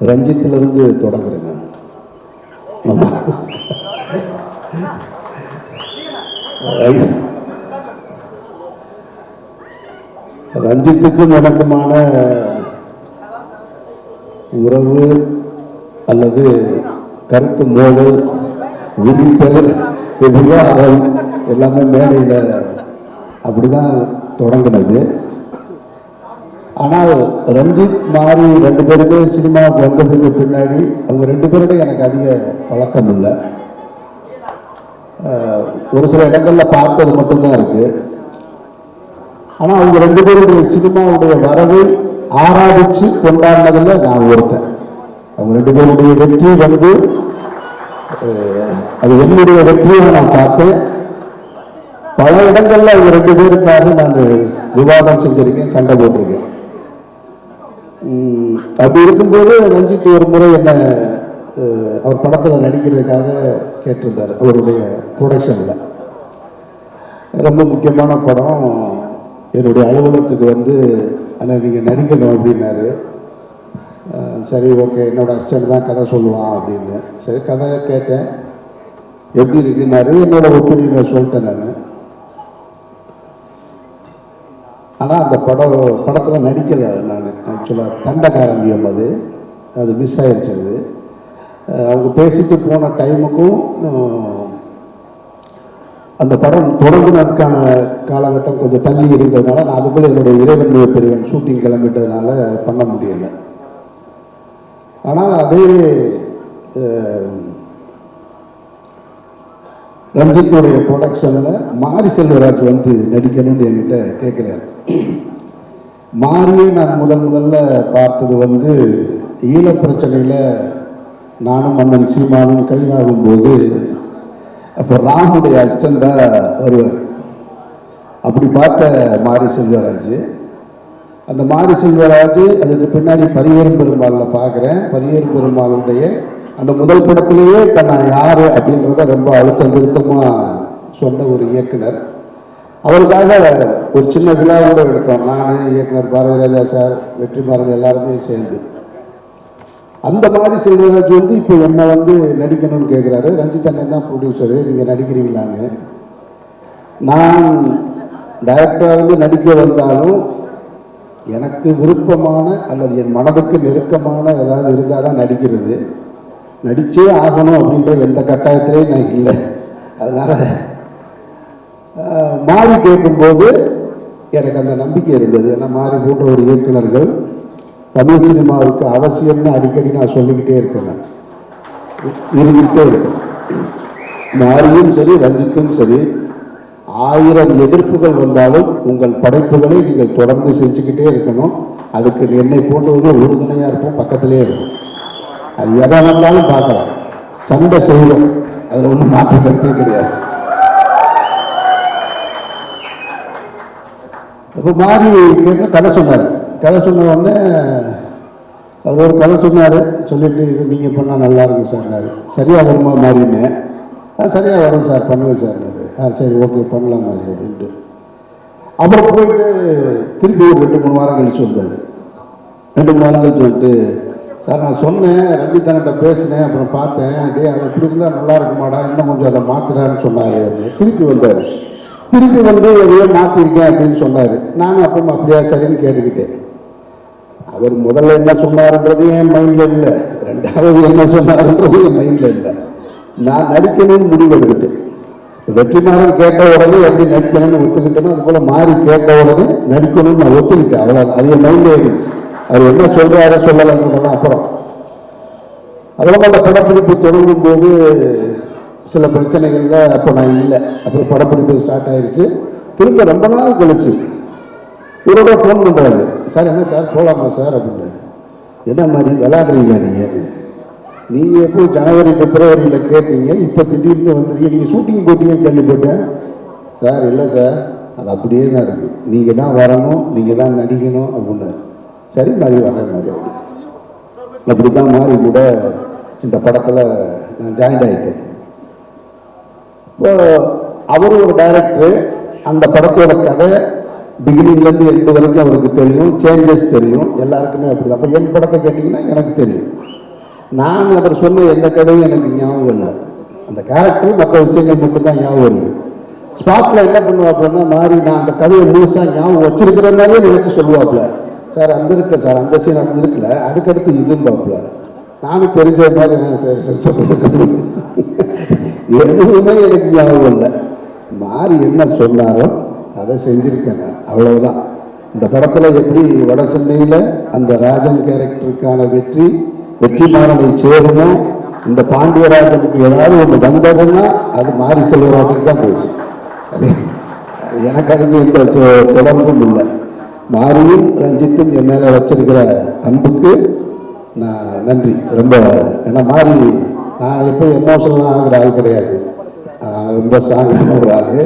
ரஞ்சித்திலிருந்து தொடங்குறேன் நான் ஆமா. ரஞ்சித்துக்கும் எனக்குமான உறவு அல்லது கருத்து மோதல் விரிசல் விவாதம் எல்லாமே மேடையில் அப்படிதான் தொடங்கினது ஆனால் ரஞ்சித் மாறி ரெண்டு பேருமே சினிமாவுக்கு வந்ததுக்கு பின்னாடி அவங்க ரெண்டு பேரோட எனக்கு அதிக பழக்கம் இல்லை. ஒரு சில இடங்களில் பார்த்தது மட்டும்தான் இருக்கு. ஆனா அவங்க ரெண்டு பேருடைய சினிமாவுடைய வரவை ஆராதிச்சு கொண்டாடினதில் நான் ஒருத்தன். அவங்க ரெண்டு பேருடைய வெற்றி வந்து அது என்னுடைய வெற்றியை நான் பார்த்தேன். பல இடங்களில் அவங்க ரெண்டு பேருக்காக நான் விவாதம் செஞ்சிருக்கேன் சண்டை போட்டிருக்கேன். அப்படி இருக்கும்போது ரஞ்சித் ஒரு முறை என்ன அவர் படத்தில் நடிக்கிறதுக்காக கேட்டிருந்தார் அவருடைய ப்ரொடக்ஷனில் ரொம்ப முக்கியமான படம். என்னுடைய அலுவலகத்துக்கு வந்து ஆனால் நீங்கள் நடிக்கணும் அப்படின்னாரு. சரி ஓகே என்னோடய அசிஸ்டன்ட் தான் கதை சொல்லுவான் அப்படின்னு. சரி கதை கேட்டேன். எப்படி இருக்குன்னாரு? என்னோடய ஒப்பீனியனை சொல்லிட்டேன் நான். ஆனால் அந்த படம் படத்தில் நடிக்கலை நான். ஆக்சுவலாக தண்டகாரண்யம் அது. அது மிஸ் ஆயிடுச்சு அது அவங்க பேசிட்டு போன டைமுக்கும் அந்த படம் தொடங்கினதுக்கான காலகட்டம் கொஞ்சம் தள்ளி இருந்ததுனால நான் அதுக்குள்ள என்னுடைய இறைவன் பெரியவன் ஷூட்டிங் கிளம்பிட்டதுனால பண்ண முடியல. ஆனால் அதே ரஞ்சித்துடைய ப்ரொடக்ஷனில் மாரி செல்வராஜ் வந்து நடிக்கணும்னு என்கிட்ட கேட்குறாரு மாரியை நான் முதல் முதல்ல பார்த்தது வந்து ஈழப் பிரச்சனையில் நானும் மன்னன் சீமானும் கைதாகும் போது அப்போ ராமுடைய அசிஸ்டண்டாக வருவார். அப்படி பார்த்த மாரி செல்வராஜ் அந்த மாரி செல்வராஜ் அதுக்கு பின்னாடி பரியேறும் பெருமாளில் பார்க்குறேன். பரியேறும் பெருமாளுடைய அந்த முதல் படத்திலேயே தன்னை யார் அப்படின்றத ரொம்ப அழுத்தம் திருத்தமாக சொன்ன ஒரு இயக்குனர். அவருக்காக ஒரு சின்ன விழாவோடு எடுத்தோம். நான் இயக்குனர் பாரதிராஜா சார் வெற்றிமாறன் எல்லாருமே சேர்ந்து. அந்த மாதிரி செல்வராஜ் வந்து இப்போ என்னை வந்து நடிக்கணும்னு கேட்குறாரு ரஞ்சித் அண்ணன் தான் ப்ரொடியூசரு நீங்கள் நடிக்கிறீங்களான்னு நான் டைரக்டராக இருந்து நடிக்க வந்தாலும் எனக்கு விருப்பமான அல்லது என் மனதுக்கு நெருக்கமான ஏதாவது இருந்தால் தான் நடிக்கிறது. நடிச்சே ஆகணும் அப்படின்ற எந்த கட்டாயத்திலையும் நான் இல்லை. அதனால மாறி கேட்கும்போது எனக்கு அந்த நம்பிக்கை இருந்தது. ஏன்னா மாறி போன்ற ஒரு இயக்குநர்கள் தமிழ் சினிமாவுக்கு அவசியம்னு அடிக்கடி நான் சொல்லிக்கிட்டே இருக்கேன் நான். இருந்துகிட்டே இருக்கேன் மாரியும் சரி ரஞ்சித்தும் சரி ஆயிரம் எதிர்ப்புகள் வந்தாலும் உங்கள் படைப்புகளை நீங்கள் தொடர்ந்து செஞ்சுக்கிட்டே இருக்கணும். அதுக்கு என்னை போன்றவர்கள் உறுதுணையாக இருப்போம் பக்கத்திலே இருக்கும். அது எதை வந்தாலும் பார்க்கலாம். சண்டை செய்வோம். அதில் ஒன்றும் மாற்று கருத்தே கிடையாது. அப்போ மாறி கேட்க கதை சொன்னார். கதை சொன்ன உடனே அவர் ஒரு கதை சொன்னார். சொல்லிட்டு இது நீங்கள் பண்ணால் நல்லா இருக்கும் சார்னார் சரியாக வருமா மாறின்னு. ஆ சரியாக வரும் சார் பண்ணுவேன் சார் ஆ சரி ஓகே பண்ணலாம் மாறி அப்படின்ட்டு. அப்புறம் போயிட்டு திருப்பி ஒரு ரெண்டு மூணு வாரம் கழிச்சு வந்தார். ரெண்டு மூணு வாரம் கழிச்சு வந்துட்டு சார் நான் சொன்னேன் ரஞ்சித் பேசினேன் அப்புறம் பார்த்தேன் டே அது இப்படி இருந்தால் நல்லா இருக்குமாடா இன்னும் கொஞ்சம் அதை மாற்றுறான்னு சொன்னார். திருப்பி வந்தார். திருப்பி வந்து எதையோ மாற்றிருக்கேன் அப்படின்னு சொன்னார். நானும் அப்பவும் அப்படியா சரின்னு கேட்டுக்கிட்டேன். அவர் முதல்ல என்ன சொன்னார்ன்றது என் மைண்டில் இல்லை. ரெண்டாவது என்ன சொன்னார்ன்றது என் மைண்டில் இல்லை. நான் நடிக்கணும்னு முடிவு வெற்றிமாறன் கேட்ட உடனே எப்படி நடிக்கணும்னு ஒத்துக்கிட்டேனோ அது போல் மாறி கேட்ட உடனே நடிக்கணும்னு நான் ஒத்துக்கிட்டேன். அவ்வளோ அது என் மைண்டில் இருந்துச்சு. அவர் என்ன சொல்றாரு சொல்லலைங்கிறதெல்லாம் அப்புறம். அதெல்லாம் அந்த படப்பிடிப்பு தொடங்கும் போது சில பிரச்சனைகள்ல அப்போ நான் இல்லை. அப்புறம் படப்பிடிப்பு ஸ்டார்ட் ஆயிடுச்சு திரும்ப ரொம்ப நாள் கழிச்சு இவரோட ஃபோன் பண்ணுறாரு சார் என்ன சார்? போகலாமா சார்? அப்படின்னு. என்ன மாதிரி விளையாடுறீங்களா நீங்க? நீங்க எப்போ ஜனவரி பிப்ரவரியில கேட்டீங்க இப்போ திடீர்னு வந்துருக்கீங்க நீங்க ஷூட்டிங் போட்டீங்கன்னு கேள்விப்பட்டேன். சார் இல்லை சார். அது அப்படியே தான் இருக்கு. நீங்க தான் வரணும் நீங்க தான் நடிக்கணும் அப்படின்னு சரி மாதிரி வரேன் மாதிரி அப்படிதான் மாறி கூட இந்த படத்தில் நான் ஜாயின் ஆகிட்டேன் இப்போ அவர் ஒரு டைரக்டர் அந்த படத்தோட கதை பிகினிங்லேருந்து எண்டு வரைக்கும் அவருக்கு தெரியும் சேஞ்சஸ் தெரியும் எல்லாருக்குமே அப்படி அப்போ என் படத்தை கேட்டிங்கன்னா எனக்கு தெரியும். நான் அவர் சொன்ன எந்த கதையும் எனக்கு ஞாபகம் இல்லை. அந்த கேரக்டர் மற்ற விஷயங்கள் மட்டும்தான் ஞாபகம் இருக்கு. ஸ்பாட்டில் என்ன பண்ணுவாப்புலன்னா மாறி நான் அந்த கதையை முழுசாக ஞாபகம் வச்சிருக்கிற மாதிரியே நினைச்சு சொல்லுவாப்புல. சார் அந்த இருக்க சார் அந்த சீன் அந்த இருக்குல்ல அதுக்கடுத்து இதும்பாப்புல நானும் தெரிஞ்ச மாதிரி நான் சரி எதுவுமே எனக்கு ஞாபகம் இல்லை. மாறி என்ன சொன்னாரோ அதை செஞ்சுருக்கேன் நான். அவ்வளவுதான். இந்த படத்தில் எப்படி வட சென்னையில் அந்த ராஜன் கேரக்டருக்கான வெற்றி வெற்றிமாறனை சேரணும் இந்த பாண்டியராஜனுக்கு ஏதாவது ஒன்று வந்ததுன்னா அது மாறி செல்வராஜனுக்கு தான் போச்சு. அது அது எனக்கு அதுக்கு எந்த தொடர்பும் இல்லை. மாரியும் ரஞ்சித்தும் என் மேல வச்சிருக்கிற அன்புக்கு நான் நன்றி. ரொம்ப ஏன்னா மாறி நான் எப்போ எமோஷனலாக ஆகிற ஆள் கிடையாது. ரொம்ப ஸ்ட்ராங்கான ஒரு ஆள்.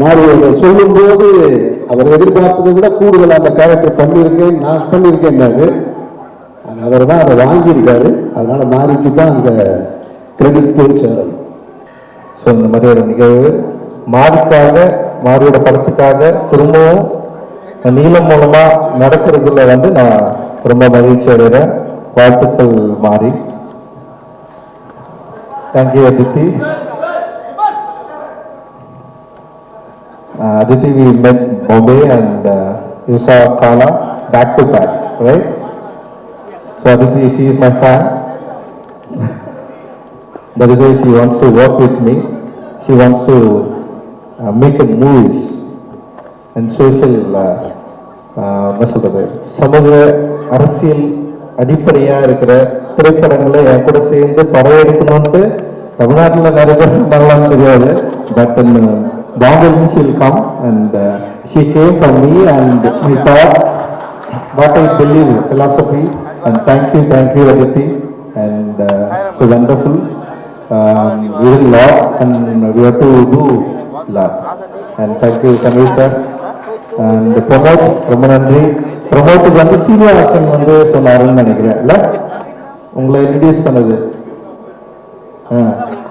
மாறி அதை சொல்லும்போது அவர் எதிர்பார்த்ததை விட கூடுதல் அந்த கேரக்டர் பண்ணியிருக்கேன் நான் பண்ணியிருக்கேன்னாரு அவர் தான் அதை வாங்கியிருக்காரு. அதனால மாறிக்கு தான் அந்த கிரெடிட் போய் சேரும். ஸோ இந்த மாதிரி ஒரு நிகழ்வு மாறிக்காக மாரியோட படத்துக்காக திரும்பவும் நீளம் மூலமா நடக்கிறதுல வந்து நான் ரொம்ப மகிழ்ச்சி அடைகிறேன் வாழ்த்துக்கள் மாறி thank you Aditi Uh, Aditi, we met Bombay and uh, you saw Kala back to back, right? So Aditi, she is my fan. That is why she wants to work with me. She wants to uh, make a movies and social என்ன சொல்கிறது சமூக அரசியல் அடிப்படையாக இருக்கிற திரைப்படங்களை என் கூட சேர்ந்து படம் எடுக்கணும்ட்டு தமிழ்நாட்டில் நிறைய பேர் பண்ணலாம் தெரியாது. But Bombay means will come and she came from me and I thought what I believe philosophy and thank you thank you Aditi and so wonderful will law and we have to do law and thank you Sameer sir and And ரொம்ப நன்றி. ப்ரமோட்டுக்கு வந்து சீனிவாசன் வந்து சொன்னாருன்னு நினைக்கிறேன். இல்ல? உங்களை introduce பண்ணது.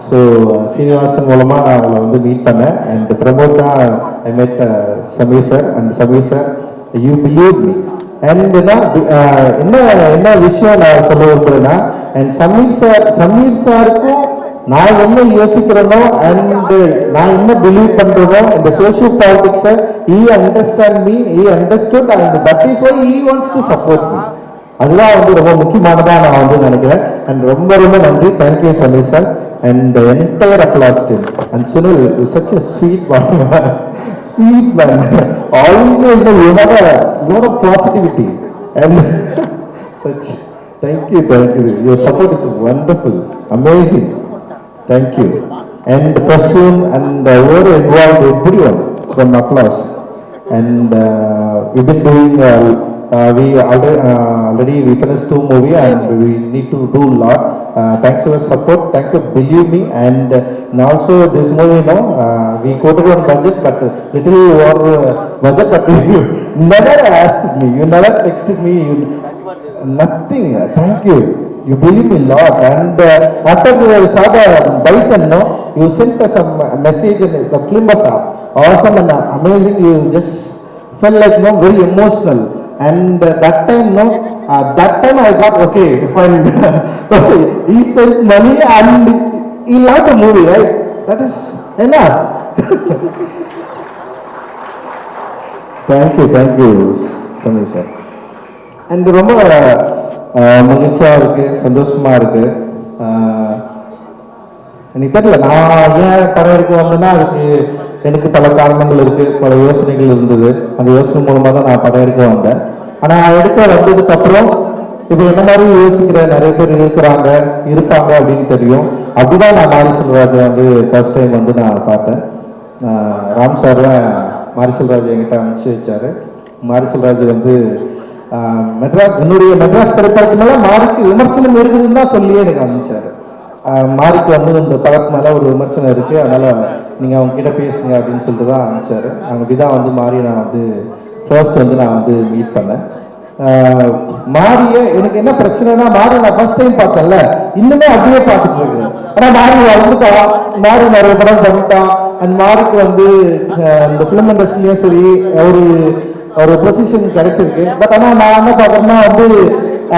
So Srinivasan மூலமா நான் அவங்களை வந்து மீட் பண்ணேன். அண்ட் பிரமோத் தான் I met Sameer sir and Sameer sir you believe me and என்ன என்ன என்ன விஷயம் நான் சொல்ல விரும்புறேன்னா அண்ட் சமீர் சார் சமீர் சாருக்கும் நான் என்ன யோசிக்கிறேனோ அண்ட் நான் என்ன பிலீவ் பண்றேனோ இந்த social பாலிடிக்ஸை he understand me he understood and that is why he wants to support me அதுதான் வந்து ரொம்ப முக்கியமானதா நான் வந்து நினைக்கிறேன். அண்ட் ரொம்ப ரொம்ப நன்றி. Thank you Sameer sir and entire applause team and Sunil such a sweet man sweet man always you have positivity and such thank you thank you your support is wonderful amazing thank you and the person and uh, whoever involved everyone from applause and uh, we've been doing uh, uh, we already, uh, already we finished two movie and we need to do lot. Uh, thanks for your support. Thanks for believe me and, uh, and also this movie, you know, uh, we quoted on budget, but little over uh, budget, but you never asked me, you never texted me, you, nothing. Thank you you believe in Lord. And uh, after you saw the uh, bison, no, you sent us a message in the film was awesome and uh, amazing. You just felt like no very emotional. And uh, that time, no, uh, that time I got okay. when he spends money and he liked the movie, right? That is enough. thank you, thank you, Sami sir. And remember. Uh, மகிழ்ச்சியாக இருக்கு சந்தோஷமா இருக்கு. எனக்கு தெரியல நான் ஏன் படம் எடுக்க வந்தேன்னா அதுக்கு எனக்கு பல காரணங்கள் இருக்கு பல யோசனைகள் இருந்தது. அந்த யோசனை மூலமா தான் நான் படம் எடுக்க வந்தேன். ஆனா எடுக்க வந்ததுக்கு அப்புறம் இப்போ என்ன மாதிரி யோசிக்கிற நிறைய பேர் இருக்கிறாங்க இருப்பாங்க அப்படின்னு தெரியும். அப்படிதான் நான் மாரி செல்வராஜை வந்து ஃபர்ஸ்ட் டைம் வந்து நான் பார்த்தேன். ராம் சார் தான் மாரி செல்வராஜ் என்கிட்ட அனுப்பிச்சு வச்சாரு. மாரி செல்வராஜ் வந்து மெட்ராஸ் என்னுடைய மெட்ராஸ் திரைப்படத்து மேல மாறிக்கு விமர்சனம் இருக்குதுன்னு தான் சொல்லியே எனக்கு அனுப்பிச்சாரு. மாறிக்கு வந்து இந்த படத்து மேல ஒரு விமர்சனம் இருக்கு. அதனால நீங்க அவங்க கிட்ட பேசுங்க அப்படின்னு சொல்லிட்டு தான் அனுப்பிச்சாரு. அங்க அப்படிதான் வந்து மாறி நான் வந்து ஃபர்ஸ்ட் வந்து நான் வந்து மீட் பண்ணேன். மாறிய எனக்கு என்ன பிரச்சனைனா மாறி நான் ஃபர்ஸ்ட் டைம் பார்த்தேன்ல. இன்னுமே அப்படியே பார்த்துட்டு இருக்கேன் ஆனா மாறி வளர்ந்துட்டான் மாறி நிறைய படம் பண்ணிட்டான் அண்ட் மாறிக்கு வந்து இந்த ஃபிலிம் இண்டஸ்ட்ரிலையும் சரி ஒரு ஒரு பொசிஷன் கிடைச்சிருக்கு. பட் ஆனால் நான் என்ன பார்க்குறேன்னா வந்து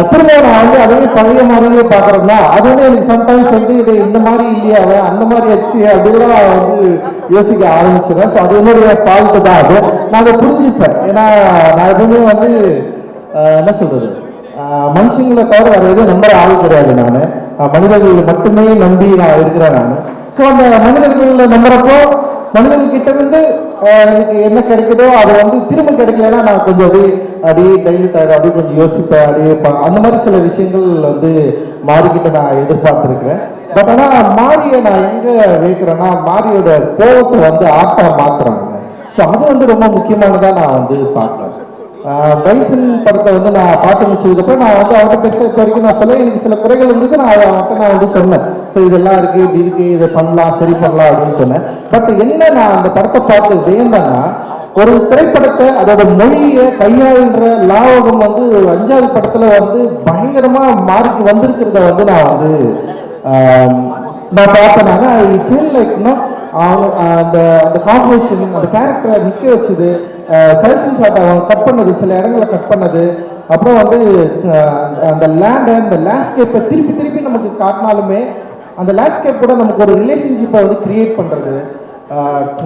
திரும்ப நான் வந்து அதே பழைய மாதிரியே பார்க்குறேன்னா அது வந்து எனக்கு சம்டைம்ஸ் வந்து இது இந்த மாதிரி இல்லையா அந்த மாதிரி ஆச்சு அப்படிலாம் வந்து யோசிக்க ஆரம்பிச்சிடுறேன். ஸோ அது என்னுடைய ஃபால்ட்டு தான் அது. நான் அதை புரிஞ்சுப்பேன். ஏன்னா நான் எதுவுமே வந்து என்ன சொல்கிறது மனுஷங்களை தவிர வேறு எதுவும் நம்புற ஆள் கிடையாது நான். மனிதர்கள் மட்டுமே நம்பி நான் இருக்கிறேன் நான். ஸோ அந்த மனிதர்கள் நம்புறப்போ கிட்ட இருந்து எனக்கு என்ன கிடைக்குதோ அது வந்து திரும்ப கிடைக்கலன்னா நான் கொஞ்சம் அப்படியே அப்படியே டைலட் ஆகிடும் அப்படியே கொஞ்சம் யோசிப்பேன் அப்படியே அந்த மாதிரி சில விஷயங்கள் வந்து மாறிக்கிட்ட நான் எதிர்பார்த்துருக்கிறேன். பட் ஆனால் மாரியை நான் எங்க வைக்கிறேன்னா மாரியோட கோபத்தை வந்து ஆட்டா மாத்துறாங்க. ஸோ அது வந்து ரொம்ப முக்கியமானதா நான் வந்து பார்க்குறேன். பைசன் படத்தை வந்து நான் பார்த்து முடிச்சதுக்கப்புறம் நான் வந்து அவர்கிட்ட பெருசாக இப்போ வரைக்கும் நான் சொல்ல எனக்கு சில குறைகள் இருந்தது. நான் அவர்கிட்ட நான் வந்து சொன்னேன். ஸோ இதெல்லாம் இருக்குது இப்படி இருக்குது இதை பண்ணலாம் சரி பண்ணலாம் அப்படின்னு சொன்னேன். பட் என்ன நான் அந்த படத்தை பார்த்து வேண்டேன்னா ஒரு திரைப்படத்தை அதோட மொழியை கையாளுன்ற லாபகம் வந்து அஞ்சாவது படத்தில் வந்து பயங்கரமாக மாறி வந்திருக்கிறத வந்து நான் வந்து நான் பார்த்தேனால ஐ ஃபீல் லைக் அந்த அந்த காம்பினேஷன் அந்த கேரக்டரை நிற்க வச்சது. சஜஷன் ஷாட் கட் பண்ணது சில இடங்களை கட் பண்ணது. அப்புறம் வந்து அந்த லேண்டை அந்த லேண்ட்ஸ்கேப்பை திருப்பி திருப்பி நமக்கு காட்டினாலுமே அந்த லேண்ட்ஸ்கேப் கூட நமக்கு ஒரு ரிலேஷன்ஷிப்பை வந்து கிரியேட் பண்ணுறது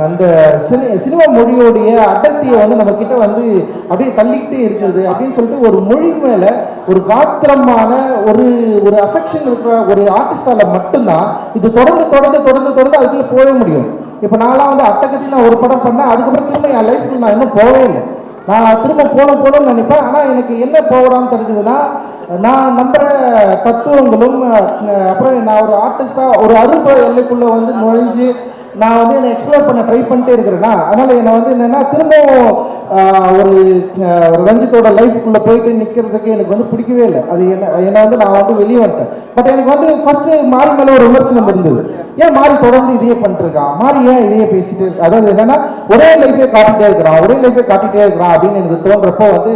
அந்த சினி சினிமா மொழியோடைய அடர்த்தியை வந்து நம்ம கிட்ட வந்து அப்படியே தள்ளிக்கிட்டே இருக்கிறது அப்படின்னு சொல்லிட்டு ஒரு மொழி மேல ஒரு காத்திரமான ஒரு ஒரு அஃபெக்ஷன் இருக்கிற ஒரு ஆர்டிஸ்டால மட்டும்தான் இது தொடர்ந்து தொடர்ந்து தொடர்ந்து தொடர்ந்து அதுக்குள்ள போக முடியும். இப்போ நான்லாம் வந்து அட்டகத்தி நான் ஒரு படம் பண்ணேன் அதுக்கப்புறம் திரும்ப என் லைஃப்ல நான் இன்னும் போகவே இல்லை. நான் திரும்ப போகணும் போகணும்னு நினைப்பேன். ஆனால் எனக்கு என்ன போகலாம்னு தெரிஞ்சதுன்னா நான் நம்புற தத்துவங்களும் அப்புறம் நான் ஒரு ஆர்டிஸ்டாக ஒரு அறுப எல்லைக்குள்ளே வந்து நுழைஞ்சு நான் வந்து என்னை எக்ஸ்ப்ளோர் பண்ண ட்ரை பண்ணிட்டே இருக்கிறேன்னா அதனால் என்னை வந்து என்னென்னா திரும்பவும் ஒரு ஒரு ரஞ்சித்தோட லைஃப்குள்ளே போயிட்டு நிற்கிறதுக்கு எனக்கு வந்து பிடிக்கவே இல்லை. அது என்ன என்னை வந்து நான் வந்து வெளியே வந்துட்டேன். பட் எனக்கு வந்து ஃபர்ஸ்ட் மாறி மேலே ஒரு விமர்சனம் இருந்தது. ஏன் மாறி தொடர்ந்து இதையே பண்ணிட்டு இருக்கான் மாறி ஏன் இதையே பேசிட்டு இருக்கு? அதாவது என்னன்னா ஒரே லைஃபே காட்டிட்டே இருக்கிறான். ஒரே லைஃபே காட்டிட்டே இருக்கிறான் அப்படின்னு எனக்கு தோன்றப்போ வந்து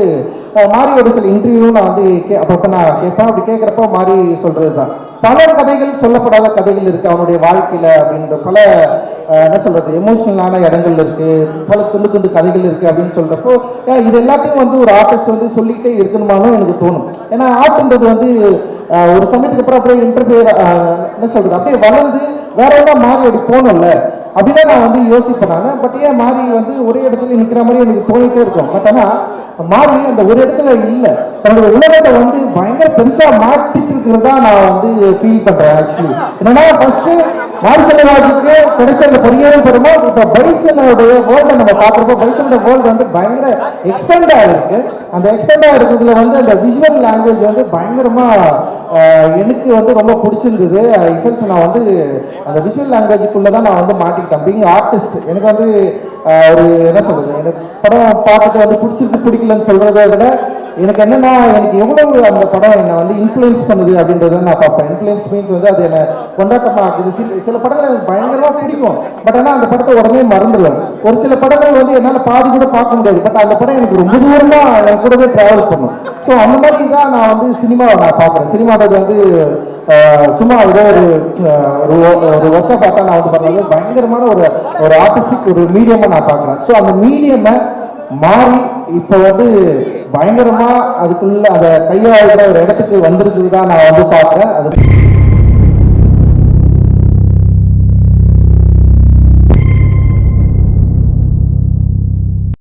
மாரியோட சில இன்டர்வியூ நான் வந்து கே அப்பப்போ நான் கேட்பேன். அப்படி கேட்குறப்போ மாறி சொல்றது தான் பல கதைகள் சொல்லப்படாத கதைகள் இருக்கு அவனுடைய வாழ்க்கையில அப்படின்ற பல என்ன சொல்றது எமோஷ்னலான இடங்கள் இருக்கு பல துண்டு துண்டு கதைகள் இருக்கு அப்படின்னு சொல்றப்போ இது எல்லாத்தையும் வந்து ஒரு ஆர்டிஸ்ட் வந்து சொல்லிக்கிட்டே இருக்கணுமானும் எனக்கு தோணும். ஏன்னா ஆர்ட்ன்றது வந்து ஒரு சமயத்துக்கு அப்புறம் அப்படியே இன்டர்பியர் என்ன சொல்றது அப்படியே வளர்ந்து வேற எதாவது மாறி அப்படி போகணும்ல. அப்படிதான் நான் வந்து யோசிப்பேன் நான். பட் ஏன் மாறி வந்து ஒரே இடத்துல நிற்கிற மாதிரி எனக்கு தோணிட்டே இருக்கும். பட் ஆனால் மாறி அந்த ஒரு இடத்துல இல்லை. தன்னுடைய உலகத்தை வந்து பயங்கர பெருசாக மாற்றிட்டு இருக்கிறதா நான் வந்து ஃபீல் பண்ணுறேன் ஆக்சுவலி என்னன்னா ஃபர்ஸ்ட் மாரி செல்வராஜுக்கு கிடைச்ச அந்த பரிகாரம் பெருமா இப்போ பைசனுடைய வேர்ல்டை நம்ம பார்க்குறப்போ பைசனோட வேர்ல்டு வந்து பயங்கர எக்ஸ்பெண்ட் ஆகிருக்கு அந்த எக்ஸ்பெண்ட் ஆகிருக்கிறதுல வந்து அந்த விஷுவல் லாங்குவேஜ் வந்து பயங்கரமாக எனக்கு வந்து ரொம்ப பிடிச்சிருந்தது. இன்ஃபேக்ட் நான் வந்து அந்த விஷுவல் லாங்குவேஜுக்குள்ள தான் நான் வந்து மாட்டிக்கிட்டேன். பீங் ஆர்டிஸ்ட் எனக்கு வந்து ஒரு என்ன சொல்றது எனக்கு படம் பார்த்துட்டு வந்து பிடிச்சிருக்கு பிடிக்கலன்னு சொல்றதை விட எனக்கு என்னன்னா எனக்கு எவ்வளவு அந்த படம் என்னை வந்து இன்ஃப்ளூயன்ஸ் பண்ணுது அப்படின்றத நான் பார்ப்பேன். இன்ஃப்ளூயன்ஸ் மீன்ஸ் வந்து அது என்னை கொண்டாட்டமா ஆக்குது சில சில படங்கள் எனக்கு பயங்கரமா பிடிக்கும். பட் ஆனால் அந்த படத்தை உடனே மறந்துடுவேன். ஒரு சில படங்கள் வந்து என்னால் பாதி கூட பார்க்க முடியாது. பட் அந்த படம் எனக்கு ரொம்ப தூரமா என் கூடவே டிராவல் பண்ணும். ஸோ அந்த மாதிரி தான் நான் வந்து சினிமாவை நான் பார்க்குறேன். சினிமான்றது வந்து சும்மா ஏதோ ஒரு ஒரு ஒரு ஒர்க்கை பார்த்தா நான் வந்து பார்த்தது பயங்கரமான ஒரு ஒரு ஆர்டிஸ்டிக் ஒரு மீடியமாக நான் பார்க்குறேன். ஸோ அந்த மீடியமை மாறி இப்போ வந்து பயங்கரமா அதுக்குள்ள அதை கையாளுகிற ஒரு இடத்துக்கு வந்திருக்குது தான் நான் வந்து பார்க்குறேன். அது